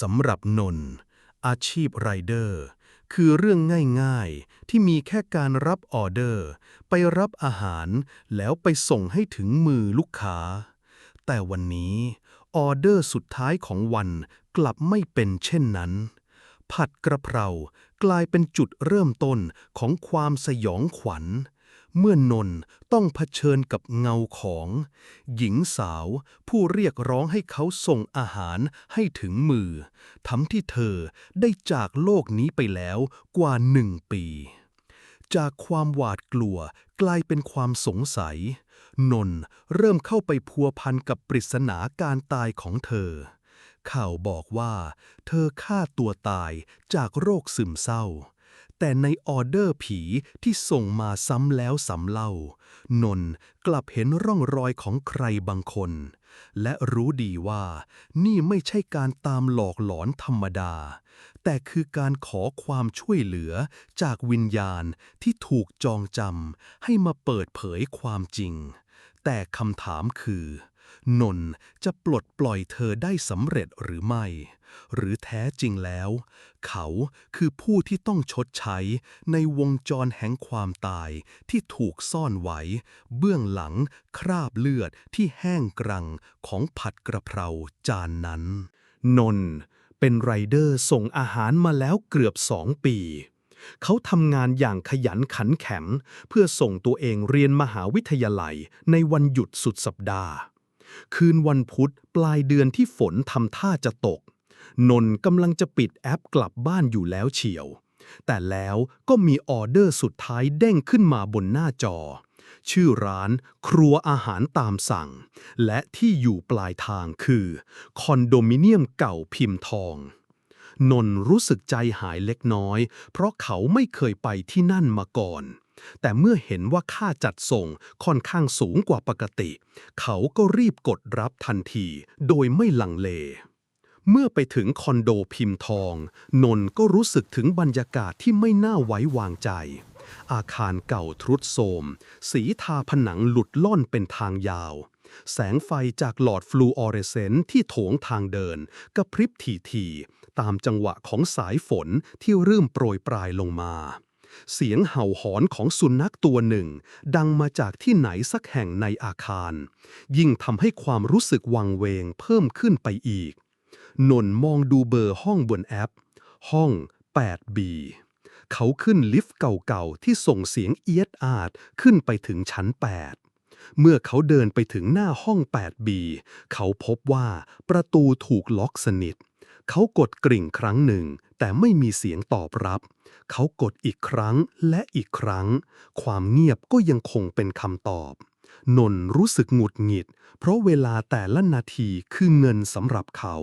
สำหรับนนท์อาชีพไรเดอร์ คือเรื่องง่ายๆ ที่มีแค่การรับออเดอร์ ไปรับอาหาร แล้วไปส่งให้ถึงมือลูกค้า แต่วันนี้ออเดอร์สุดท้ายของวันกลับไม่เป็นเช่นนั้น ผัดกระเพรากลายเป็นจุดเริ่มต้นของความสยองขวัญ เมื่อนนท์ต้องเผชิญกับเงาของ หญิงสาวผู้เรียกร้องให้เขาส่งอาหารให้ถึงมือทำที่เธอได้จากโลกนี้ไปแล้วกว่าหนึ่งปี จากความหวาดกลัวกลายเป็นความสงสัย นนท์เริ่มเข้าไปพัวพันกับปริศนาการตายของเธอ ข่าวบอกว่า เธอฆ่าตัวตายจากโรคซึมเศร้า แต่ในออเดอร์ผีที่ส่งมาซ้ำแล้วซ้ำเล่า นนท์กลับเห็นร่องรอยของใครบางคน และรู้ดีว่า นี่ไม่ใช่การตามหลอกหลอนธรรมดา แต่คือการขอความช่วยเหลือจากวิญญาณที่ถูกจองจำให้มาเปิดเผยความจริง แต่คำถามคือ นนจะปลดปล่อยเธอได้สำเร็จหรือไม่ หรือแท้จริงแล้ว เขาคือผู้ที่ต้องชดใช้ในวงจรแห่งความตายที่ถูกซ่อนไว้ เบื้องหลังคราบเลือดที่แห้งกรังของผัดกระเพราจานนั้น นนเป็นไรเดอร์ส่งอาหารมาแล้วเกือบสองปีเขาทำงานอย่างขยันขันแข็งเพื่อส่งตัวเองเรียนมหาวิทยาลัยในวันหยุดสุดสัปดาห์ คืนวันพุธปลายเดือนที่ฝนทำท่าจะตก นนท์กำลังจะปิดแอปกลับบ้านอยู่แล้วเฉียว แต่แล้วก็มีออเดอร์สุดท้ายเด้งขึ้นมาบนหน้าจอ ชื่อร้านครัวอาหารตามสั่ง และที่อยู่ปลายทางคือ คอนโดมิเนียมเก่าพิมพ์ทอง นนท์รู้สึกใจหายเล็กน้อย เพราะเขาไม่เคยไปที่นั่นมาก่อน แต่เมื่อเห็นว่าค่าจัดส่งค่อนข้างสูงกว่าปกติ เขาก็รีบกดรับทันที โดยไม่ลังเล เมื่อไปถึงคอนโดพิมพ์ทอง นนท์ก็รู้สึกถึงบรรยากาศที่ไม่น่าไว้วางใจ อาคารเก่าทรุดโทรม สีทาผนังหลุดล่อนเป็นทางยาว แสงไฟจากหลอดฟลูออเรสเซนต์ที่โถงทางเดินกระพริบถี่ๆตามจังหวะของสายฝนที่เริ่มโปรยปลายลงมา เสียงเห่าหอนของสุนัขตัวหนึ่ง ดังมาจากที่ไหนสักแห่งในอาคาร ยิ่งทำให้ความรู้สึกวังเวงเพิ่มขึ้นไปอีก นนมองดูเบอร์ห้องบนแอป ห้อง 8B เขาขึ้นลิฟต์เก่าๆ ที่ส่งเสียงเอียดอาดขึ้นไปถึงชั้น 8เมื่อเขาเดินไปถึงหน้าห้อง 8B เขาพบว่าประตูถูกล็อกสนิท เขากดกริ่งครั้งหนึ่ง แต่ไม่มีเสียงตอบรับ เขากดอีกครั้งและอีกครั้ง ความเงียบก็ยังคงเป็นคำตอบ นนท์รู้สึกหงุดหงิด เพราะเวลาแต่ละนาทีคือเงินสำหรับเขา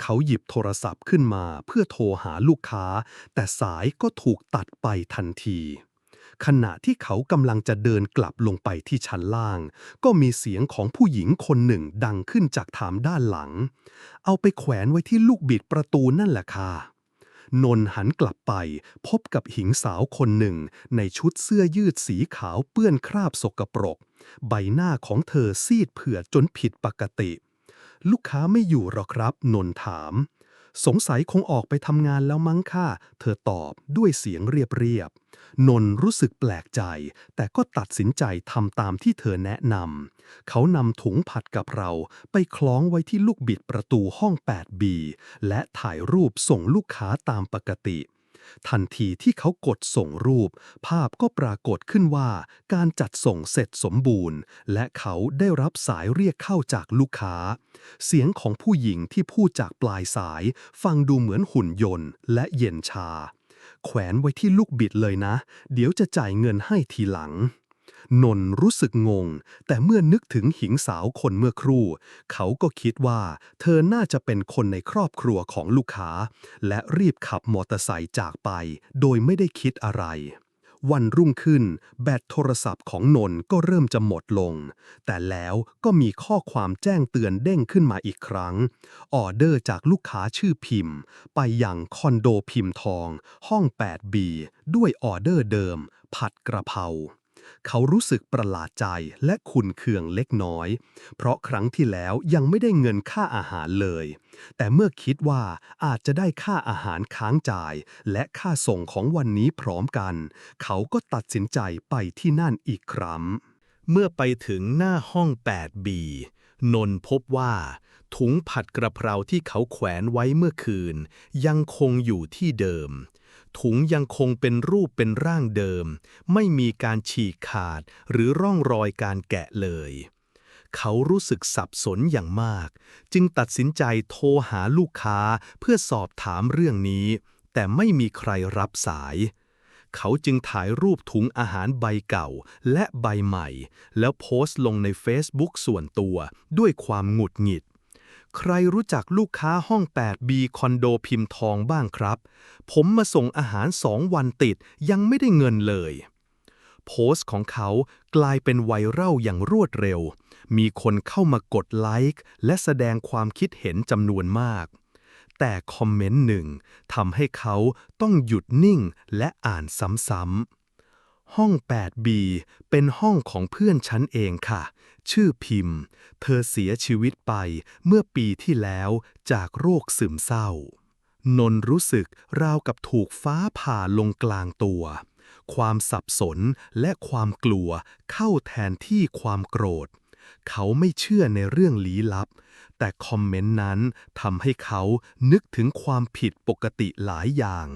เขาหยิบโทรศัพท์ขึ้นมาเพื่อโทรหาลูกค้า แต่สายก็ถูกตัดไปทันที ขณะที่เขากำลังจะเดินกลับลงไปที่ชั้นล่าง ก็มีเสียงของผู้หญิงคนหนึ่งดังขึ้นจากถามด้านหลัง เอาไปแขวนไว้ที่ลูกบิดประตูนั่นแหละค่ะนนท์หันกลับไปพบกับหญิงสาวคนหนึ่ง ในชุดเสื้อยืดสีขาวเปื้อนคราบสกปรก ใบหน้าของเธอซีดเผือดจนผิดปกติ ลูกค้าไม่อยู่หรอครับ นนท์ถาม สงสัยคงออกไปทำงานแล้วมั้งค่ะ เธอตอบด้วยเสียงเรียบๆ นนรู้สึกแปลกใจ แต่ก็ตัดสินใจทำตามที่เธอแนะนำ เขานำถุงผัดกับเราไปคล้องไว้ที่ลูกบิดประตูห้อง 8B และถ่ายรูปส่งลูกค้าตามปกติ ทันทีที่เขากดส่งรูป ภาพก็ปรากฏขึ้นว่า การจัดส่งเสร็จสมบูรณ์ และเขาได้รับสายเรียกเข้าจากลูกค้า เสียงของผู้หญิงที่พูดจากปลายสาย ฟังดูเหมือนหุ่นยนต์ และเย็นชา แขวนไว้ที่ลูกบิดเลยนะ เดี๋ยวจะจ่ายเงินให้ทีหลัง นนท์รู้สึกงง แต่เมื่อนึกถึงหญิงสาวคนเมื่อครู่ เขาก็คิดว่า เธอน่าจะเป็นคนในครอบครัวของลูกค้า และรีบขับมอเตอร์ไซค์จากไป โดยไม่ได้คิดอะไร วันรุ่งขึ้น แบตโทรศัพท์ของนนท์ก็เริ่มจะหมดลง แต่แล้วก็มีข้อความแจ้งเตือนเด้งขึ้นมาอีกครั้ง ออเดอร์จากลูกค้าชื่อพิมพ์ ไปยังคอนโดพิมพ์ทอง ห้อง 8B ด้วยออเดอร์เดิม ผัดกระเพรา เขารู้สึกประหลาดใจและขุนเคืองเล็กน้อย เพราะครั้งที่แล้วยังไม่ได้เงินค่าอาหารเลย แต่เมื่อคิดว่าอาจจะได้ค่าอาหารค้างจ่าย และค่าส่งของวันนี้พร้อมกัน เขาก็ตัดสินใจไปที่นั่นอีกครั้ง เมื่อไปถึงหน้าห้อง 8B นนพบว่า ถุงผัดกระเพราที่เขาแขวนไว้เมื่อคืน ยังคงอยู่ที่เดิม ถุงยังคงเป็นรูปเป็นร่างเดิม ไม่มีการฉีกขาดหรือร่องรอยการแกะเลย เขารู้สึกสับสนอย่างมาก จึงตัดสินใจโทรหาลูกค้าเพื่อสอบถามเรื่องนี้ แต่ไม่มีใครรับสาย เขาจึงถ่ายรูปถุงอาหารใบเก่าและใบใหม่ แล้วโพสต์ลงใน Facebook ส่วนตัวด้วยความหงุดหงิด ใครรู้จักลูกค้าห้อง 8B คอนโดพิมพ์ทองบ้างครับ ผมมาส่งอาหารสองวันติดยังไม่ได้เงินเลย โพสต์ของเขากลายเป็นไวรัลอย่างรวดเร็ว มีคนเข้ามากดไลค์และแสดงความคิดเห็นจำนวนมาก แต่คอมเมนต์หนึ่งทำให้เขาต้องหยุดนิ่งและอ่านซ้ำๆห้อง 8B เป็นห้องของเพื่อนฉันเองค่ะ ชื่อพิมพ์ เธอเสียชีวิตไปเมื่อปีที่แล้วจากโรคซึมเศร้า นนรู้สึกราวกับถูกฟ้าผ่าลงกลางตัว ความสับสนและความกลัวเข้าแทนที่ความโกรธ เขาไม่เชื่อในเรื่องลี้ลับ แต่คอมเมนต์นั้นทำให้เขานึกถึงความผิดปกติหลายอย่าง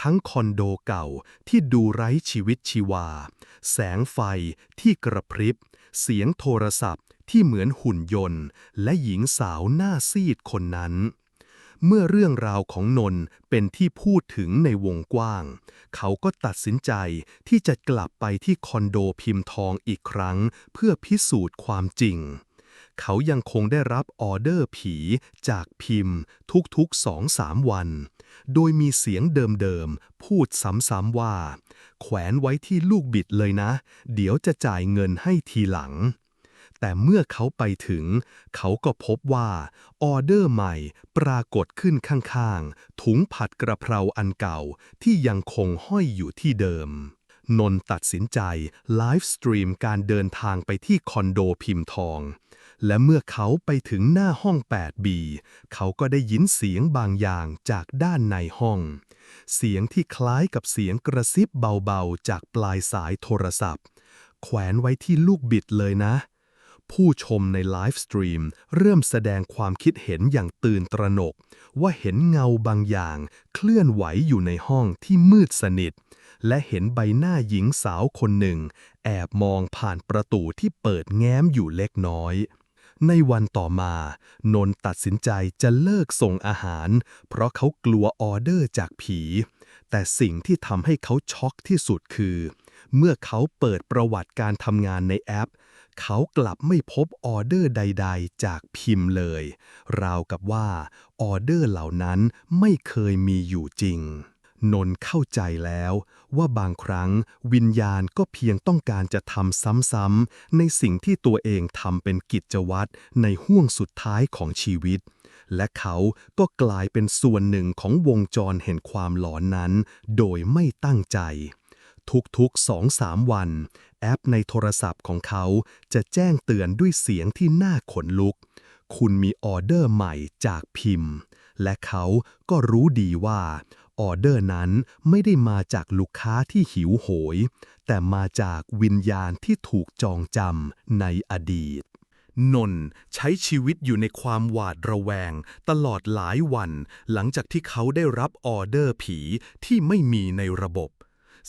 ทั้งคอนโดเก่าที่ดูไร้ชีวิตชีวา แสงไฟที่กระพริบ เสียงโทรศัพท์ที่เหมือนหุ่นยนต์ และหญิงสาวหน้าซีดคนนั้น เมื่อเรื่องราวของนนท์เป็นที่พูดถึงในวงกว้าง เขาก็ตัดสินใจที่จะกลับไปที่คอนโดพิมพ์ทองอีกครั้ง เพื่อพิสูจน์ความจริง เขายังคงได้รับออเดอร์ผีจากพิมพ์ทุกๆสองสามวัน โดยมีเสียงเดิมๆ พูดซ้ำๆว่า แขวนไว้ที่ลูกบิดเลยนะ เดี๋ยวจะจ่ายเงินให้ทีหลัง แต่เมื่อเขาไปถึง เขาก็พบว่า ออเดอร์ใหม่ปรากฏขึ้นข้างๆ ถุงผัดกระเพราอันเก่าที่ยังคงห้อยอยู่ที่เดิมนนท์ตัดสินใจไลฟ์สตรีมการเดินทางไปที่คอนโดพิมพ์ทอง และเมื่อเขาไปถึงหน้าห้อง 8B เขาก็ได้ยินเสียงบางอย่างจากด้านในห้อง เสียงที่คล้ายกับเสียงกระซิบเบาๆ จากปลายสายโทรศัพท์ แขวนไว้ที่ลูกบิดเลยนะ ผู้ชมในไลฟ์สตรีมเริ่มแสดงความคิดเห็นอย่างตื่นตระหนก ว่าเห็นเงาบางอย่าง เคลื่อนไหวอยู่ในห้องที่มืดสนิทและเห็นใบหน้าหญิงสาวคนหนึ่ง แอบมองผ่านประตูที่เปิดแง้มอยู่เล็กน้อย ในวันต่อมานนตัดสินใจจะเลิกส่งอาหาร เพราะเขากลัวออเดอร์จากผี แต่สิ่งที่ทำให้เขาช็อกที่สุดคือ เมื่อเขาเปิดประวัติการทำงานในแอป เขากลับไม่พบออเดอร์ใด ๆ จากพิมพ์เลย ราวกับว่าออเดอร์เหล่านั้นไม่เคยมีอยู่จริง นนเข้าใจแล้วว่าบางครั้งวิญญาณก็เพียงต้องการจะทำซ้ำๆในสิ่งที่ตัวเองทำเป็นกิจวัตรในห่วงสุดท้ายของชีวิต และเขาก็กลายเป็นส่วนหนึ่งของวงจรแห่งความหลอนนั้น โดยไม่ตั้งใจ ทุกๆ2-3วัน แอปในโทรศัพท์ของเขาจะแจ้งเตือนด้วยเสียงที่น่าขนลุก คุณมีออเดอร์ใหม่จากพิมพ์ และเขาก็รู้ดีว่า ออเดอร์นั้นไม่ได้มาจากลูกค้าที่หิวโหย แต่มาจากวิญญาณที่ถูกจองจำในอดีต นนท์ใช้ชีวิตอยู่ในความหวาดระแวง ตลอดหลายวัน หลังจากที่เขาได้รับออเดอร์ผีที่ไม่มีในระบบ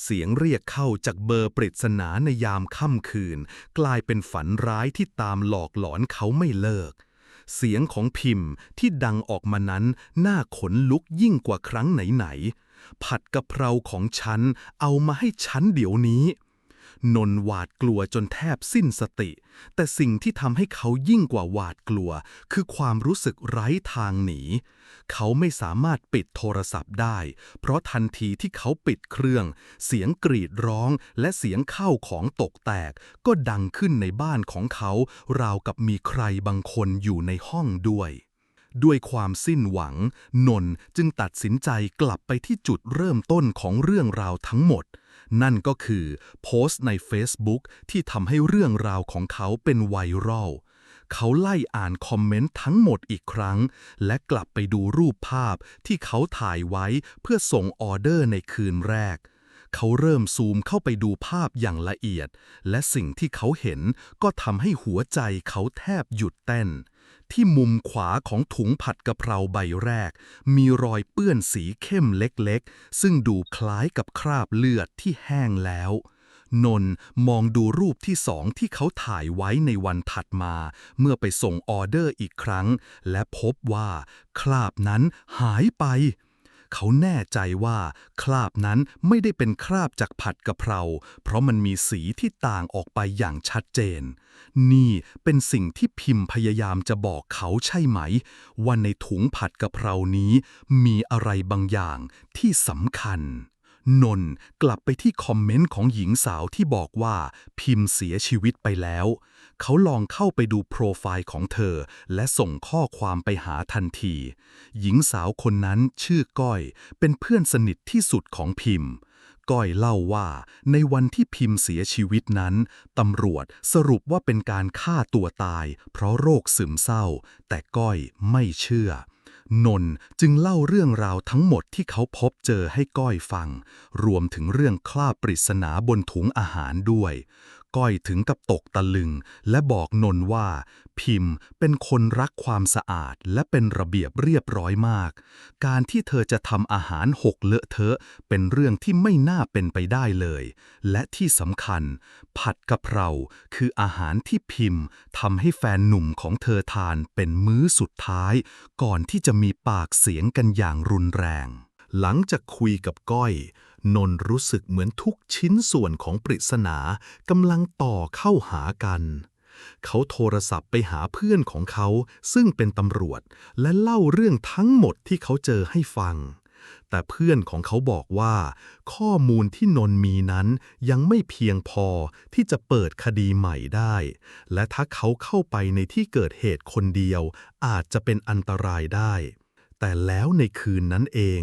เสียงเรียกเข้าจากเบอร์ปริศนาในยามค่ำคืน กลายเป็นฝันร้ายที่ตามหลอกหลอนเขาไม่เลิก เสียงของพิมพ์ที่ดังออกมานั้นน่าขนลุกยิ่งกว่าครั้งไหนๆผัดกะเพราของฉันเอามาให้ฉันเดี๋ยวนี้ นนหวาดกลัวจนแทบสิ้นสติ แต่สิ่งที่ทำให้เขายิ่งกว่าหวาดกลัว คือความรู้สึกไร้ทางหนี เขาไม่สามารถปิดโทรศัพท์ได้ เพราะทันทีที่เขาปิดเครื่อง เสียงกรีดร้องและเสียงเข้าของตกแตก ก็ดังขึ้นในบ้านของเขา ราวกับมีใครบางคนอยู่ในห้องด้วยด้วยความสิ้นหวัง นนจึงตัดสินใจกลับไปที่จุดเริ่มต้นของเรื่องราวทั้งหมด นั่นก็คือโพสต์ใน Facebook ที่ทำให้เรื่องราวของเขาเป็นไวรัลเขาไล่อ่านคอมเมนต์ทั้งหมดอีกครั้ง และกลับไปดูรูปภาพที่เขาถ่ายไว้เพื่อส่งออเดอร์ในคืนแรก เขาเริ่มซูมเข้าไปดูภาพอย่างละเอียด และสิ่งที่เขาเห็นก็ทำให้หัวใจเขาแทบหยุดเต้น ที่มุมขวาของถุงผัดกะเพราใบแรก มีรอยเปื้อนสีเข้มเล็กๆ ซึ่งดูคล้ายกับคราบเลือดที่แห้งแล้ว นนท์มองดูรูปที่สองที่เขาถ่ายไว้ในวันถัดมา เมื่อไปส่งออเดอร์อีกครั้ง และพบว่า คราบนั้นหายไป เขาแน่ใจว่าคราบนั้นไม่ได้เป็นคราบจากผัดกะเพรา เพราะมันมีสีที่ต่างออกไปอย่างชัดเจน นี่เป็นสิ่งที่พิมพ์พยายามจะบอกเขาใช่ไหม ว่าในถุงผัดกะเพรานี้มีอะไรบางอย่างที่สำคัญ นนกลับไปที่คอมเมนต์ของหญิงสาวที่บอกว่าพิมพ์เสียชีวิตไปแล้ว เขาลองเข้าไปดูโปรไฟล์ของเธอ และส่งข้อความไปหาทันที หญิงสาวคนนั้นชื่อก้อย เป็นเพื่อนสนิทที่สุดของพิมพ์ ก้อยเล่าว่าในวันที่พิมพ์เสียชีวิตนั้นตำรวจสรุปว่าเป็นการฆ่าตัวตาย เพราะโรคซึมเศร้า แต่ก้อยไม่เชื่อ นนจึงเล่าเรื่องราวทั้งหมดที่เขาพบเจอให้ก้อยฟัง รวมถึงเรื่องคราบปริศนาบนถุงอาหารด้วย ก้อยถึงกับตกตะลึง และบอกนนท์ว่า พิมพ์เป็นคนรักความสะอาดและเป็นระเบียบเรียบร้อยมาก การที่เธอจะทำอาหารหกเลอะเทอะ เป็นเรื่องที่ไม่น่าเป็นไปได้เลย และที่สำคัญ ผัดกะเพราคืออาหารที่พิมพ์ทำให้แฟนหนุ่มของเธอทานเป็นมื้อสุดท้าย ก่อนที่จะมีปากเสียงกันอย่างรุนแรง หลังจากคุยกับก้อย นนรู้สึกเหมือนทุกชิ้นส่วนของปริศนากำลังต่อเข้าหากัน เขาโทรศัพท์ไปหาเพื่อนของเขาซึ่งเป็นตำรวจ และเล่าเรื่องทั้งหมดที่เขาเจอให้ฟัง แต่เพื่อนของเขาบอกว่า ข้อมูลที่นนมีนั้นยังไม่เพียงพอที่จะเปิดคดีใหม่ได้ และถ้าเขาเข้าไปในที่เกิดเหตุคนเดียวอาจจะเป็นอันตรายได้ แต่แล้วในคืนนั้นเอง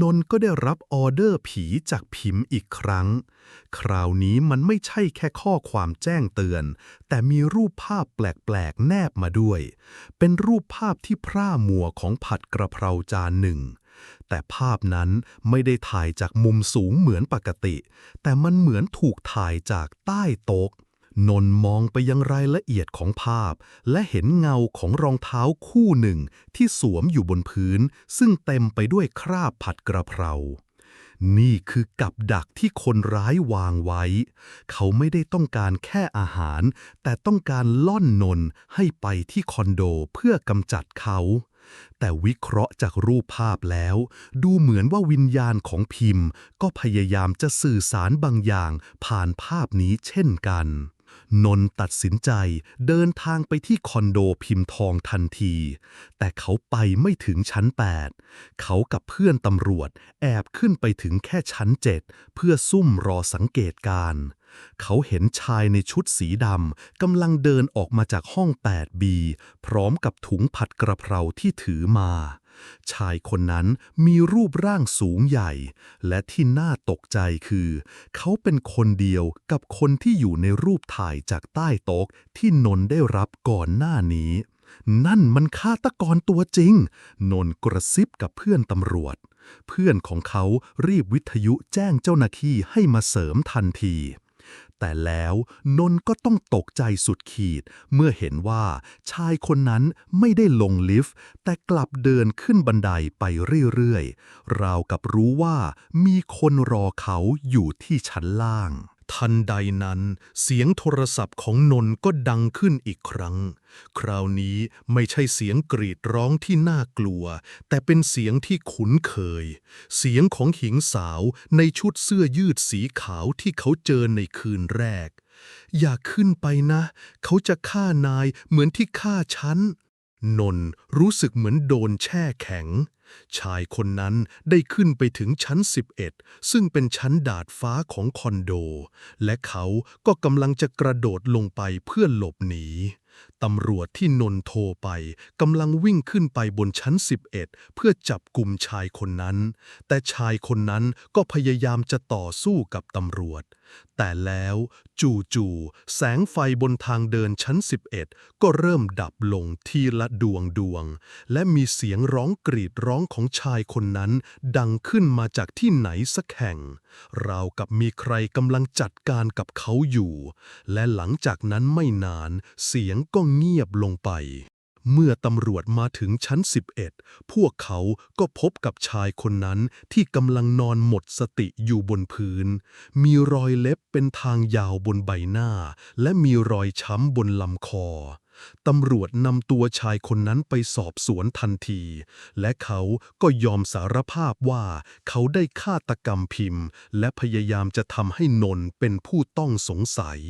นนท์ก็ได้รับออเดอร์ผีจากพิมพ์อีกครั้ง คราวนี้มันไม่ใช่แค่ข้อความแจ้งเตือน แต่มีรูปภาพแปลกๆ แนบมาด้วย เป็นรูปภาพที่พร่ามัวของผัดกระเพราจานหนึ่ง แต่ภาพนั้นไม่ได้ถ่ายจากมุมสูงเหมือนปกติ แต่มันเหมือนถูกถ่ายจากใต้โต๊ะ นนมองไปยังรายละเอียดของภาพ และเห็นเงาของรองเท้าคู่หนึ่งที่สวมอยู่บนพื้น ซึ่งเต็มไปด้วยคราบผัดกระเพรา นี่คือกับดักที่คนร้ายวางไว้ เขาไม่ได้ต้องการแค่อาหาร แต่ต้องการล่อนนนให้ไปที่คอนโดเพื่อกำจัดเขาแต่วิเคราะห์จากรูปภาพแล้ว ดูเหมือนว่าวิญญาณของพิมพ์ ก็พยายามจะสื่อสารบางอย่างผ่านภาพนี้เช่นกัน นนตัดสินใจเดินทางไปที่คอนโดพิมพ์ทองทันที แต่เขาไปไม่ถึงชั้น 8 เขากับเพื่อนตำรวจแอบขึ้นไปถึงแค่ชั้น 7 เพื่อซุ่มรอสังเกตการ เขาเห็นชายในชุดสีดำกำลังเดินออกมาจากห้อง 8B พร้อมกับถุงผัดกระเพราที่ถือมา ชายคนนั้นมีรูปร่างสูงใหญ่ และที่น่าตกใจคือ เขาเป็นคนเดียวกับคนที่อยู่ในรูปถ่ายจากใต้โต๊ะที่นนท์ได้รับก่อนหน้านี้ นั่นมันฆาตกรตัวจริง นนท์กระซิบกับเพื่อนตำรวจ เพื่อนของเขารีบวิทยุแจ้งเจ้าหน้าที่ให้มาเสริมทันที แต่แล้วนนท์ก็ต้องตกใจสุดขีด เมื่อเห็นว่าชายคนนั้นไม่ได้ลงลิฟต์ แต่กลับเดินขึ้นบันไดไปเรื่อยๆ ราวกับรู้ว่ามีคนรอเขาอยู่ที่ชั้นล่าง ทันใดนั้น เสียงโทรศัพท์ของนนท์ก็ดังขึ้นอีกครั้ง คราวนี้ไม่ใช่เสียงกรีดร้องที่น่ากลัว แต่เป็นเสียงที่คุ้นเคย เสียงของหญิงสาวในชุดเสื้อยืดสีขาวที่เขาเจอในคืนแรก อย่าขึ้นไปนะ เขาจะฆ่านายเหมือนที่ฆ่าฉันนนท์รู้สึกเหมือนโดนแช่แข็ง ชายคนนั้นได้ขึ้นไปถึงชั้น 11 ซึ่งเป็นชั้นดาดฟ้าของคอนโด และเขาก็กำลังจะกระโดดลงไปเพื่อหลบหนีตำรวจที่นน์โทรไปกำลังวิ่งขึ้นไปบนชั้น 11 เพื่อจับกลุ่มชายคนนั้น แต่ชายคนนั้นก็พยายามจะต่อสู้กับตำรวจ แต่แล้วจู่ๆแสงไฟบนทางเดินชั้น 11 ก็เริ่มดับลงทีละดวงดวง และมีเสียงร้องกรีดร้องของชายคนนั้น ดังขึ้นมาจากที่ไหนสักแห่ง ราวกับมีใครกำลังจัดการกับเขาอยู่ และหลังจากนั้นไม่นาน เสียงก็เงียบลงไป เมื่อตำรวจมาถึงชั้น 11 พวกเขาก็พบกับชายคนนั้นที่กำลังนอนหมดสติอยู่บนพื้น มีรอยเล็บเป็นทางยาวบนใบหน้า และมีรอยช้ำบนลำคอตำรวจนำตัวชายคนนั้นไปสอบสวนทันที และเขาก็ยอมสารภาพว่าเขาได้ฆาตกรรมพิมพ์ และพยายามจะทำให้นนท์เป็นผู้ต้องสงสัย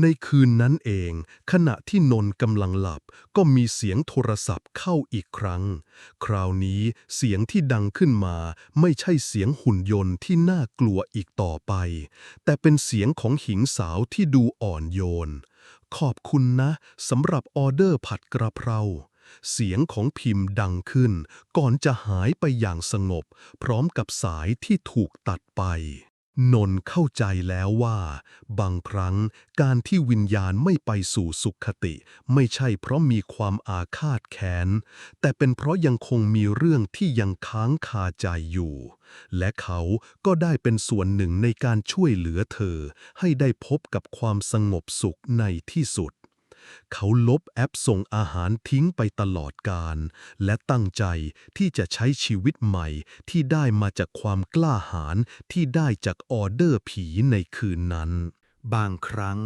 ในคืนนั้นเอง ขณะที่นนท์กำลังหลับ ก็มีเสียงโทรศัพท์เข้าอีกครั้ง คราวนี้เสียงที่ดังขึ้นมา ไม่ใช่เสียงหุ่นยนต์ที่น่ากลัวอีกต่อไป แต่เป็นเสียงของหญิงสาวที่ดูอ่อนโยน ขอบคุณนะสำหรับออเดอร์ผัดกระเพราเสียงของพิมพ์ดังขึ้น ก่อนจะหายไปอย่างสงบ พร้อมกับสายที่ถูกตัดไป นนเข้าใจแล้วว่า บางครั้งการที่วิญญาณไม่ไปสู่สุขติ ไม่ใช่เพราะมีความอาฆาตแค้น แต่เป็นเพราะยังคงมีเรื่องที่ยังค้างคาใจอยู่ และเขาก็ได้เป็นส่วนหนึ่งในการช่วยเหลือเธอ ให้ได้พบกับความสงบสุขในที่สุด เขาลบแอปส่งอาหารทิ้งไปตลอดการ และตั้งใจที่จะใช้ชีวิตใหม่ที่ได้มาจากความกล้าหาญที่ได้จากออเดอร์ผีในคืนนั้น บางครั้ง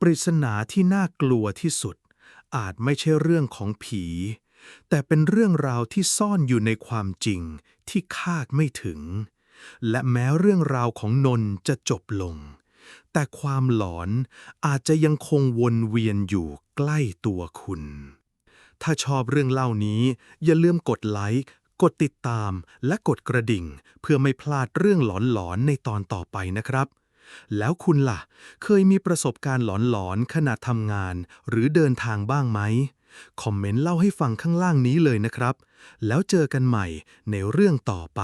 ปริศนาที่น่ากลัวที่สุด อาจไม่ใช่เรื่องของผี แต่เป็นเรื่องราวที่ซ่อนอยู่ในความจริงที่คาดไม่ถึง และแม้เรื่องราวของนนท์จะจบลง แต่ความหลอนอาจจะยังคงวนเวียนอยู่ใกล้ตัวคุณ ถ้าชอบเรื่องเล่านี้ อย่าลืมกดไลค์ กดติดตาม และกดกระดิ่ง เพื่อไม่พลาดเรื่องหลอนๆในตอนต่อไปนะครับ แล้วคุณล่ะ เคยมีประสบการณ์หลอนๆขณะทำงาน หรือเดินทางบ้างไหม คอมเมนต์เล่าให้ฟังข้างล่างนี้เลยนะครับ แล้วเจอกันใหม่ในเรื่องต่อไป